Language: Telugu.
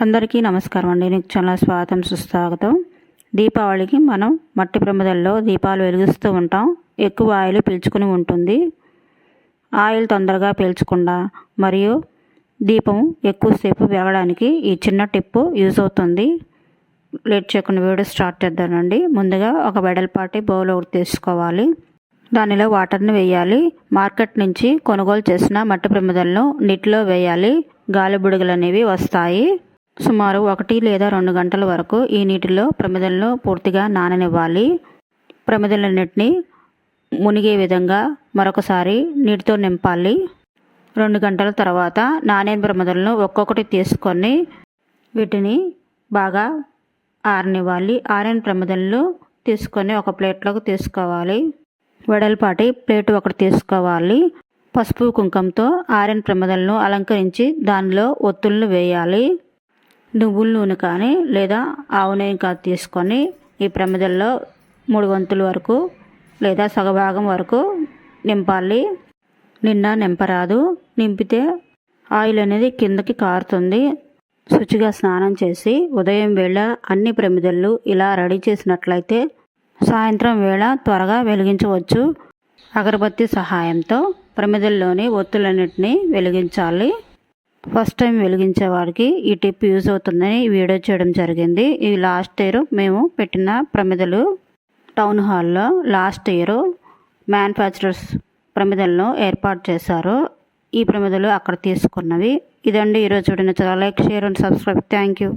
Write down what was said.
అందరికీ నమస్కారం అండి. నీకు చాలా స్వాగతం సుస్వాగతం. దీపావళికి మనం మట్టి ప్రమిదల్లో దీపాలు వెలిగిస్తూ ఉంటాం. ఎక్కువ ఆయిల్ పీల్చుకుని ఉంటుంది. ఆయిల్ తొందరగా పీల్చకుండా మరియు దీపం ఎక్కువసేపు వెలగడానికి ఈ చిన్న టిప్పు యూజ్ అవుతుంది. లేట్ చేయకుండా వీడియో స్టార్ట్ చేద్దానండి ముందుగా ఒక వెడల్పాటి బౌల్ ఒకటి తీసుకోవాలి. దానిలో వాటర్ని వేయాలి. మార్కెట్ నుంచి కొనుగోలు చేసిన మట్టి ప్రమిదలను నీటిలో వేయాలి. గాలి బుడగలు అనేవి వస్తాయి. సుమారు ఒకటి లేదా రెండు గంటల వరకు ఈ నీటిలో ప్రమిదలను పూర్తిగా నాననివ్వాలి. ప్రమిదలన్నింటినీ మునిగే విధంగా మరొకసారి నీటితో నింపాలి. రెండు గంటల తర్వాత నాణ్యన ప్రమిదలను ఒక్కొక్కటి తీసుకొని వీటిని బాగా ఆరనివ్వాలి. ఆరిన ప్రమిదలను తీసుకొని ఒక ప్లేట్లోకి తీసుకోవాలి. వెడల్పాటి ప్లేట్ ఒకటి తీసుకోవాలి. పసుపు కుంకంతో ఆరిన ప్రమిదలను అలంకరించి దానిలో ఒత్తులను వేయాలి. నువ్వుల నూనె కానీ లేదా ఆవు నెయ్యి కానీ తీసుకొని ఈ ప్రమిదల్లో మూడు వంతుల వరకు లేదా సగభాగం వరకు నింపాలి. నిండా నింపరాదు. నింపితే ఆయిల్ అనేది కిందకి కారుతుంది. శుచిగా స్నానం చేసి ఉదయం వేళ అన్ని ప్రమిదలు ఇలా రెడీ చేసినట్లయితే సాయంత్రం వేళ త్వరగా వెలిగించవచ్చు. అగరబత్తి సహాయంతో ప్రమిదల్లోని ఒత్తులన్నింటినీ వెలిగించాలి. ఫస్ట్ టైం వెలిగించే వాడికి ఈ టిప్ యూజ్ అవుతుందని వీడియో చేయడం జరిగింది. ఇవి లాస్ట్ ఇయర్ మేము పెట్టిన ప్రమిదలు టౌన్ హాల్లో లాస్ట్ ఇయర్ మ్యానుఫ్యాక్చరర్స్ ప్రమిదలను ఏర్పాటు చేశారు. ఈ ప్రమిదలు అక్కడ తీసుకున్నవి. ఇదండి. ఈరోజు చూడిన చాలా like share and subscribe. Thank you.